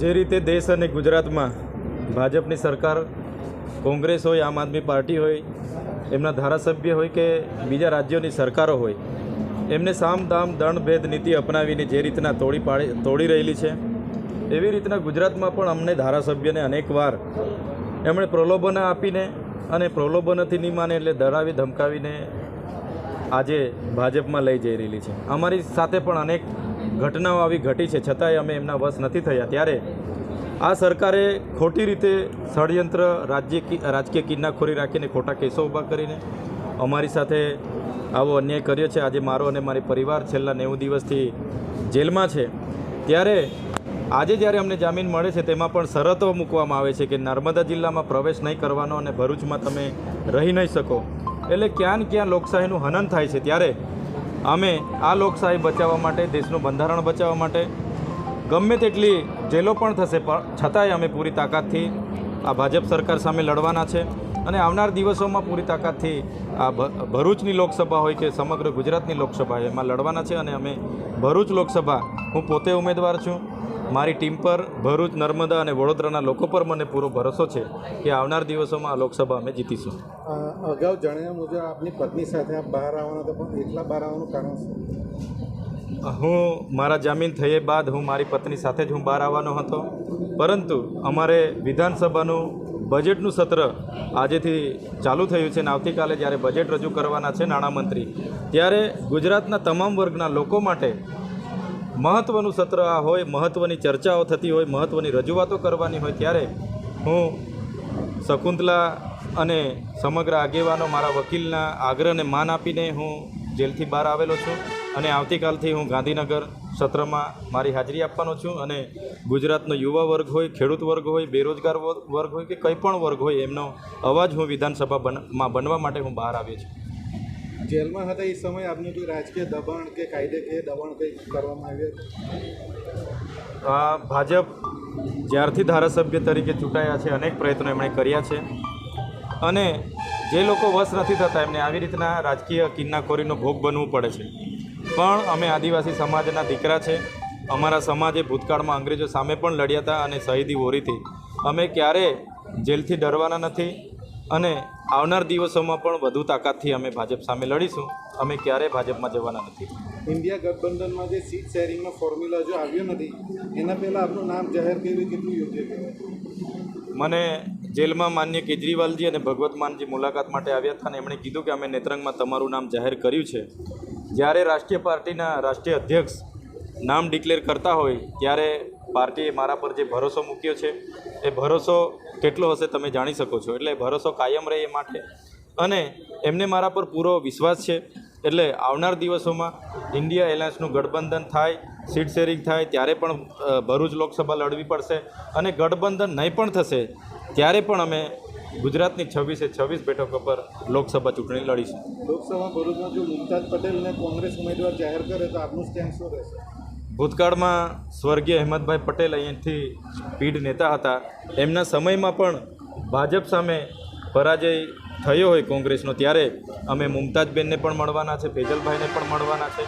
જે રીતે દેશ અને ગુજરાતમાં ભાજપની સરકાર, કોંગ્રેસ હોય, આમ આદમી પાર્ટી હોય, એમના ધારાસભ્ય હોય કે બીજા રાજ્યોની સરકારો હોય, એમને સામ દામ દંડ ભેદ નીતિ અપનાવીને જે રીતના તોડી પાડી, તોડી રહેલી છે, એવી રીતના ગુજરાતમાં પણ અમને ધારાસભ્યને અનેકવાર એમણે પ્રલોભન આપીને અને પ્રલોભનથી નહીં માને એટલે દડાવી ધમકાવીને આજે ભાજપમાં લઈ જઈ રહેલી છે. અમારી સાથે પણ અનેક ઘટનાઓ આવી ઘટી છે, છતાંય અમે એમના વશ નથી થયા. ત્યારે આ સરકારે ખોટી રીતે ષડયંત્ર રાજ્ય રાજકીય કિન્નાખોરી રાખીને ખોટા કેસો ઊભા કરીને અમારી સાથે આવો અન્યાય કર્યો છે. આજે મારો અને મારી પરિવાર છેલ્લા નેવું દિવસથી જેલમાં છે. ત્યારે આજે જ્યારે અમને જામીન મળે છે, તેમાં પણ શરતો મૂકવામાં આવે છે કે નર્મદા જિલ્લામાં પ્રવેશ નહીં કરવાનો અને ભરૂચમાં તમે રહી નહીં શકો. એટલે ક્યાં ને ક્યાં લોકશાહીનું હનન થાય છે. ત્યારે અમે આ લોકશાહી બચાવવા માટે, દેશનું બંધારણ બચાવવા માટે ગમે તેટલી જેલો પણ થશે, પણ છતાંય અમે પૂરી તાકાતથી આ ભાજપ સરકાર સામે લડવાના છે અને આવનાર દિવસોમાં પૂરી તાકાતથી આ ભરૂચની લોકસભા હોય કે સમગ્ર ગુજરાતની લોકસભા એમાં લડવાના છે અને અમે ભરૂચ લોકસભા, હું પોતે ઉમેદવાર છું. મારી ટીમ પર ભરૂચ નર્મદા અને વડોદરાના લોકો પર મને પૂરો ભરોસો છે કે આવનાર દિવસોમાં આ લોકસભા અમે જીતીશું. અગાઉ જણાવ્યા મુજબ આપની પત્ની સાથે આપ બહાર આવવાના હતા પણ એકલા બહાર આવવાનું કારણ શું? હું મારા જામીન થયે બાદ હું મારી પત્ની સાથે જ હું બહાર આવવાનો હતો. પરંતુ અમારે વિધાનસભાનું બજેટનું સત્ર આજેથી ચાલુ થયું છે અને આવતીકાલે જ્યારે બજેટ રજૂ કરવાના છે નાણામંત્રી ત્યારે ગુજરાતના તમામ વર્ગના લોકો માટે મહત્ત્વનું સત્ર આ હોય મહત્ત્વની ચર્ચાઓ થતી હોય મહત્ત્વની રજૂઆતો કરવાની હોય ત્યારે હું શકુંતલા અને સમગ્ર આગેવાનો મારા વકીલના આગ્રહને માન આપીને હું જેલથી બહાર આવેલો છું અને આવતીકાલથી હું ગાંધીનગર સત્રમાં મારી હાજરી આપવાનો છું અને ગુજરાતનો યુવા વર્ગ હોય, ખેડૂત વર્ગ હોય, બેરોજગાર વર્ગ હોય કે કંઈ પણ વર્ગ હોય, એમનો અવાજ હું વિધાનસભા બન- બનવા માટે હું બહાર આવ્યો છું. જેલમાં હતા એ સમયે આપનું કોઈ રાજકીય દબાણ કે કાયદેકીય દબાણ કંઈ કરવામાં આવ્યું આ ભાજપ જ્યારથી ધારાસભ્ય તરીકે ચૂંટાયા છે, અનેક પ્રયત્નો એમણે કર્યા છે. અને જે લોકો વશ નથી થતા, એમને આવી રીતના રાજકીય કિન્નાખોરીનો ભોગ બનવું પડે છે. પણ અમે આદિવાસી સમાજના દીકરા છે. અમારા સમાજે ભૂતકાળમાં અંગ્રેજો સામે પણ લડ્યા હતા અને શહીદી વોરીથી. અમે ક્યારે જેલથી ડરવાના નથી. અને આવનાર દિવસોમાં પણ વધુ તાકાતથી અમે ભાજપ સામે લડીશું. અમે ક્યારેય ભાજપમાં જવાના નથી. ઇન્ડિયા ગઠબંધનમાં જે સીટ શેરિંગનો ફોર્મ્યુલા જો આવ્યો નથી એના પહેલાં આપનું નામ જાહેર કર્યું કેટલું યોગ્ય કહેવાય? મને જેલમાં માન્ય કેજરીવાલજી અને ભગવત માનજી મુલાકાત માટે આવ્યા હતા અને એમણે કીધું કે અમે નેત્રંગમાં તમારું નામ જાહેર કર્યું છે. જ્યારે રાષ્ટ્રીય પાર્ટીના રાષ્ટ્રીય અધ્યક્ષ નામ ડિક્લેર કરતા હોય ત્યારે પાર્ટીએ મારા પર જે ભરોસો મૂક્યો છે, એ ભરોસો કેટલો હશે તમે જાણી શકો છો. એટલે ભરોસો કાયમ રહે એ માટે. અને એમને મારા પર પૂરો વિશ્વાસ છે. એટલે આવનાર દિવસોમાં ઇન્ડિયા એલાયન્સનું ગઠબંધન થાય, સીટ શેરિંગ થાય, ત્યારે પણ ભરૂચ લોકસભા લડવી પડશે. અને ગઠબંધન નહીં પણ થશે, ત્યારે પણ અમે ગુજરાતની છવ્વીસે છવ્વીસ બેઠકો પર લોકસભા ચૂંટણી લડીશું. લોકસભા ભરૂચમાં જો મુમતાજ પટેલને કોંગ્રેસ ઉમેદવાર જાહેર કરે તો આપનું સ્ટેન્ડ શું રહેશે? ભૂતકાળમાં સ્વર્ગીય અહેમદભાઈ પટેલ અહીંથી પીઢ નેતા હતા. એમના સમયમાં પણ ભાજપ સામે પરાજય થયો હોય કોંગ્રેસનો, ત્યારે અમે મુમતાજબેનને પણ મળવાના છે, ફેજલભાઈને પણ મળવાના છે.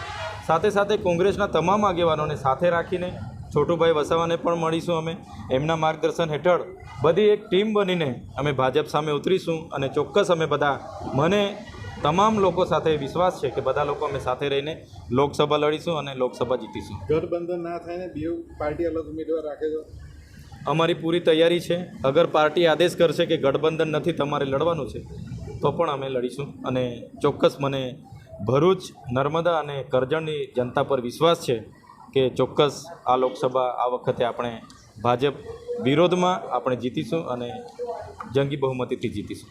સાથે સાથે કોંગ્રેસના તમામ આગેવાનોને સાથે રાખીને છોટુભાઈ વસાવાને પણ મળીશું અમે. એમના માર્ગદર્શન હેઠળ બધી એક ટીમ બનીને અમે ભાજપ સામે ઉતરીશું અને ચોક્કસ અમે બધા મને તમામ લોકો સાથે વિશ્વાસ છે કે બધા લોકો અમે સાથે રહીને લોકસભા લડીશું અને લોકસભા જીતીશું. ગઠબંધન ના થાય ને બે પાર્ટી અલગ ઉમેદવાર રાખે તો અમારી પૂરી તૈયારી છે. અગર પાર્ટી આદેશ કરશે કે ગઠબંધન નથી તમારે લડવાનું છે તો પણ અમે લડીશું. અને ચોક્કસ મને ભરૂચ નર્મદા અને કરજણની જનતા પર વિશ્વાસ છે કે ચોક્કસ આ લોકસભા આ વખતે આપણે ભાજપ વિરોધમાં આપણે જીતીશું અને જંગી બહુમતીથી જીતીશું.